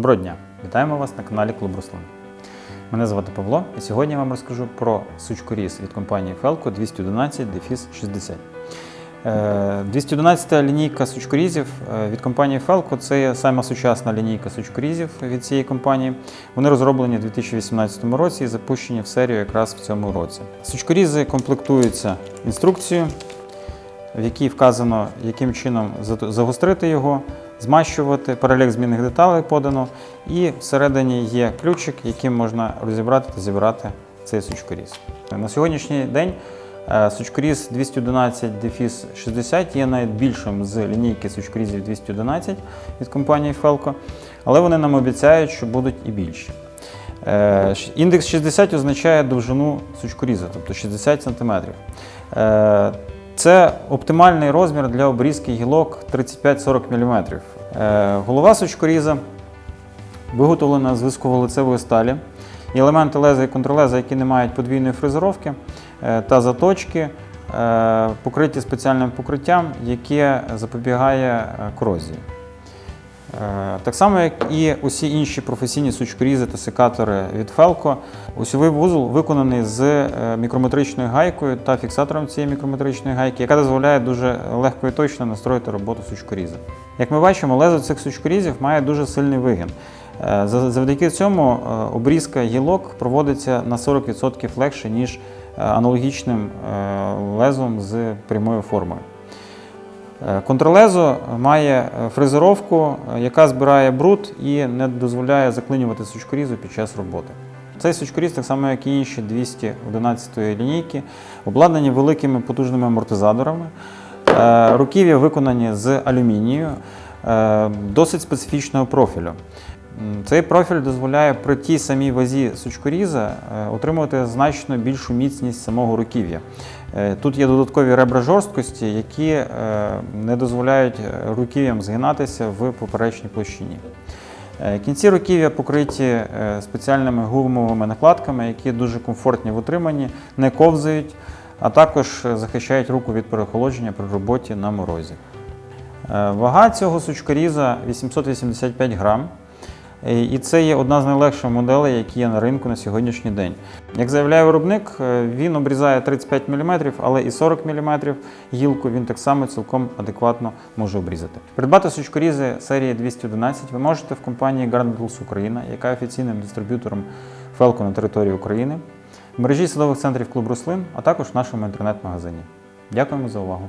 Доброго дня! Вітаємо вас на каналі Клуб Руслан. Мене звати Павло, і сьогодні я вам розкажу про сучкоріз від компанії Felco 211 Defis 60. Е, 211 лінійка сучкорізів е, від компанії Felco це сама сучасна лінійка сучкорізів від цієї компанії. Вони розроблені у 2018 році і запущені в серію якраз в цьому році. Сучкорізи комплектуються інструкцією, в якій вказано, яким чином загострити його, змащувати, перелік змінних деталей подано, і всередині є ключик, яким можна розібрати та зібрати цей сучкоріз. На сьогоднішній день е, сучкоріз 211 Defis 60 є найбільшим з лінійки сучкорізів 211 від компанії Felco, але вони нам обіцяють, що будуть і більші. Е, Індекс 60 означає довжину сучкоріза, тобто 60 см. Це оптимальний розмір для обрізки гілок 35-40 мм. Е, Голова сучкоріза виготовлена з висковолицевої сталі. Елементи леза і контрлеза, які не мають подвійної фрезеровки е, та заточки, е, покриті спеціальним покриттям, яке запобігає корозії. Е, Так само, як і усі інші професійні сучкорізи та секатори від Felco, осьовий вузол виконаний з е, мікрометричною гайкою та фіксатором цієї мікрометричної гайки, яка дозволяє дуже легко і точно настроїти роботу сучкоріза. Як ми бачимо, лезо цих сучкорізів має дуже сильний вигін. Е, Завдяки цьому обрізка гілок проводиться на 40% легше, ніж аналогічним лезом з прямою формою. Е, Контрлезо має е, фрезеровку, е, яка збирає бруд і не дозволяє заклинювати сучкорізу під час роботи. Цей сучкоріз, так само як і інші 211 лінійки, обладнані великими потужними амортизаторами. Руків'я виконані з алюмінію, досить специфічного профілю. Цей профіль дозволяє при тій самій вазі сучкоріза е, отримувати значно більшу міцність самого руків'я. Е, Тут є додаткові ребра жорсткості, які е, не дозволяють руків'ям згинатися в поперечній площині. Кінці руків'я покриті спеціальними гумовими накладками, які дуже комфортні в утриманні, не ковзають, а також захищають руку від переохолодження при роботі на морозі. Вага цього сучкоріза 885 грам. Е, І це є одна з найлегших моделей, які є на ринку на сьогоднішній день. Як заявляє виробник, е, він обрізає 35 мм, але і 40 мм гілку він так само цілком адекватно може обрізати. Придбати сучкорізи серії 211 ви можете в компанії Garden Україна, яка є офіційним дистриб'ютором Felco на території України, в мережі садових центрів Клуб Рослин, а також в нашому інтернет-магазині. Дякуємо за увагу!